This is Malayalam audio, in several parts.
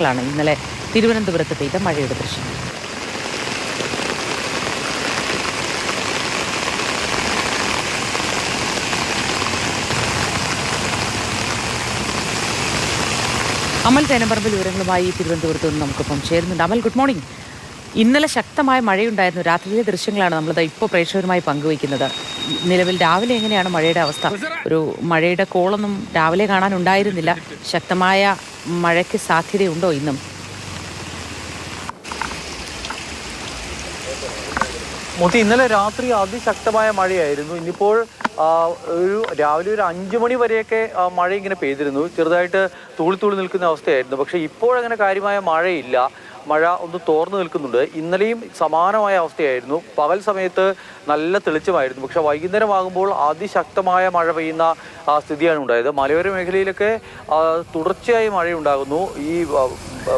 ാണ് ഇന്നലെ തിരുവനന്തപുരത്ത് പെയ്ത മഴയുടെ ദൃശ്യം അമൽ തേനമ്പറമ്പിൽ വിവരങ്ങളുമായി തിരുവനന്തപുരത്ത് നിന്ന് നമുക്കിപ്പം ചേരുന്നുണ്ട്. അമൽ ഗുഡ് മോർണിംഗ് ഇന്നലെ ശക്തമായ മഴയുണ്ടായിരുന്നു. രാത്രിയിലെ ദൃശ്യങ്ങളാണ് നമ്മൾ ഇപ്പോൾ പ്രേക്ഷകരുമായി പങ്കുവയ്ക്കുന്നത്. നിലവിൽ രാവിലെ എങ്ങനെയാണ് മഴയുടെ അവസ്ഥ? ഒരു മഴയുടെ കോളൊന്നും രാവിലെ കാണാനുണ്ടായിരുന്നില്ല. ശക്തമായ മഴയ്ക്ക് സാധ്യതയുണ്ടോ ഇന്നും? മുത്തി ഇന്നലെ രാത്രി അതിശക്തമായ മഴയായിരുന്നു. ഇന്നിപ്പോൾ ഒരു രാവിലെ ഒരു അഞ്ചു മണി വരെയൊക്കെ മഴ ഇങ്ങനെ പെയ്തിരുന്നു. ചെറുതായിട്ട് തൂളി തൂളി നിൽക്കുന്ന അവസ്ഥയായിരുന്നു. പക്ഷേ ഇപ്പോഴങ്ങനെ കാര്യമായ മഴയില്ല. മഴ ഒന്ന് തോർന്നു നിൽക്കുന്നുണ്ട്. ഇന്നലെയും സമാനമായ അവസ്ഥയായിരുന്നു. പകൽ സമയത്ത് നല്ല തെളിച്ചമായിരുന്നു. പക്ഷേ വൈകുന്നേരമാകുമ്പോൾ അതിശക്തമായ മഴ പെയ്യുന്ന സ്ഥിതിയാണ് ഉണ്ടായത്. മലയോര മേഖലയിലൊക്കെ തുടർച്ചയായി മഴയുണ്ടാകുന്നു. ഈ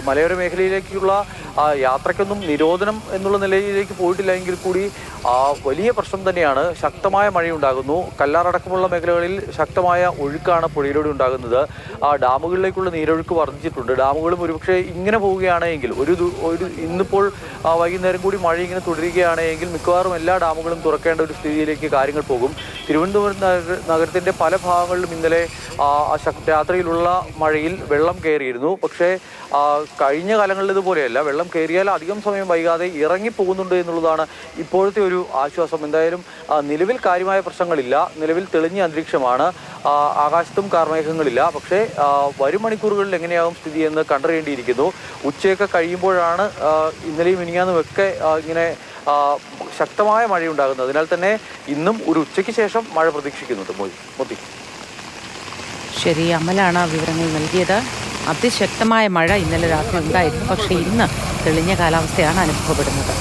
മലയോര മേഖലയിലേക്കുള്ള ആ, യാത്രയ്ക്കൊന്നും നിരോധനം എന്നുള്ള നിലയിലേക്ക് പോയിട്ടില്ല എങ്കിൽ കൂടി ആ, വലിയ പ്രശ്നം തന്നെയാണ്. ശക്തമായ മഴയുണ്ടാകുന്നു. കല്ലാറടക്കമുള്ള മേഖലകളിൽ ശക്തമായ ഒഴുക്കാണ് പുഴയിലൂടെ ഉണ്ടാകുന്നത്. ആ ഡാമുകളിലേക്കുള്ള നീരൊഴുക്ക് വർദ്ധിച്ചിട്ടുണ്ട്. ഡാമുകളും ഒരുപക്ഷെ ഇങ്ങനെ പോവുകയാണെങ്കിൽ ഒരു ഒരു ഇന്നിപ്പോൾ ആ, വൈകുന്നേരം കൂടി മഴ ഇങ്ങനെ തുടരുകയാണെങ്കിൽ മിക്കവാറും എല്ലാ ഡാമുകളും തുറക്കേണ്ട ഒരു സ്ഥിതിയിലേക്ക് കാര്യങ്ങൾ പോകും. തിരുവനന്തപുരം നഗരത്തിന്റെ പല ഭാഗങ്ങളിലും ഇന്നലെ രാത്രിയിലുള്ള മഴയിൽ വെള്ളം കയറിയിരുന്നു. പക്ഷേ കഴിഞ്ഞ കാലങ്ങളിൽ ഇതുപോലെയല്ല. വെള്ളം കയറിയാൽ അധികം സമയം വൈകാതെ ഇറങ്ങിപ്പോകുന്നുണ്ട് എന്നുള്ളതാണ് ഇപ്പോഴത്തെ ഒരു ആശ്വാസം. എന്തായാലും നിലവിൽ കാര്യമായ പ്രശ്നങ്ങളില്ല. നിലവിൽ തെളിഞ്ഞ അന്തരീക്ഷമാണ്. ആകാശത്തും കാർമേഘങ്ങളില്ല. പക്ഷേ വരും മണിക്കൂറുകളിൽ എങ്ങനെയാകും സ്ഥിതി എന്ന് കണ്ടറിയേണ്ടിയിരിക്കുന്നു. ഉച്ചയൊക്കെ കഴിയുമ്പോഴാണ് ഇന്നലെയും മിനിങ്ങാന്നും ഒക്കെ ഇങ്ങനെ ശക്തമായ മഴയുണ്ടാകുന്നത് അതിനാൽ തന്നെ ഇന്നും ഒരു ഉച്ചയ്ക്ക് ശേഷം മഴ പ്രതീക്ഷിക്കുന്നുണ്ട് മോദി മോദി ശരി അമലാണ് വിവരങ്ങൾ നൽകിയത്. അതിശക്തമായ മഴ ഇന്നലെ രാത്രി ഉണ്ടായിരുന്നു. പക്ഷേ ഇന്ന് തെളിഞ്ഞ കാലാവസ്ഥയാണ് അനുഭവപ്പെടുന്നത്.